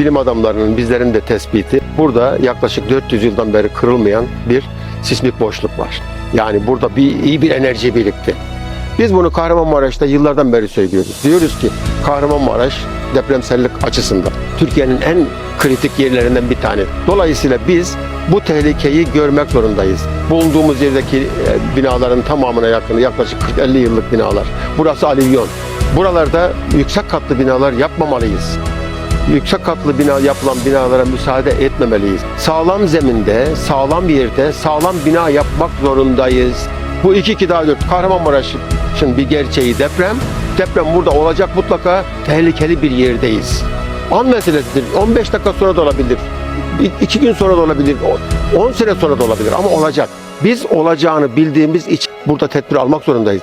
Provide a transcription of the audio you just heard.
bilim adamlarının bizlerin de tespiti burada yaklaşık 400 yıldan beri kırılmayan bir sismik boşluk var. Yani burada bir iyi bir enerji birikti. Biz bunu Kahramanmaraş'ta yıllardan beri söylüyoruz. Diyoruz ki Kahramanmaraş depremsellik açısından Türkiye'nin en kritik yerlerinden bir tane. Dolayısıyla biz bu tehlikeyi görmek zorundayız. Bulunduğumuz yerdeki e, binaların tamamına yakın yaklaşık 40-50 yıllık binalar. Burası alüvyon. Buralarda yüksek katlı binalar yapmamalıyız yüksek katlı bina yapılan binalara müsaade etmemeliyiz. Sağlam zeminde, sağlam bir yerde sağlam bina yapmak zorundayız. Bu 2 daha 4 Kahramanmaraş'ın bir gerçeği deprem. Deprem burada olacak mutlaka tehlikeli bir yerdeyiz. An meselesidir. 15 dakika sonra da olabilir. 2 gün sonra da olabilir. 10 sene sonra da olabilir ama olacak. Biz olacağını bildiğimiz için burada tedbir almak zorundayız.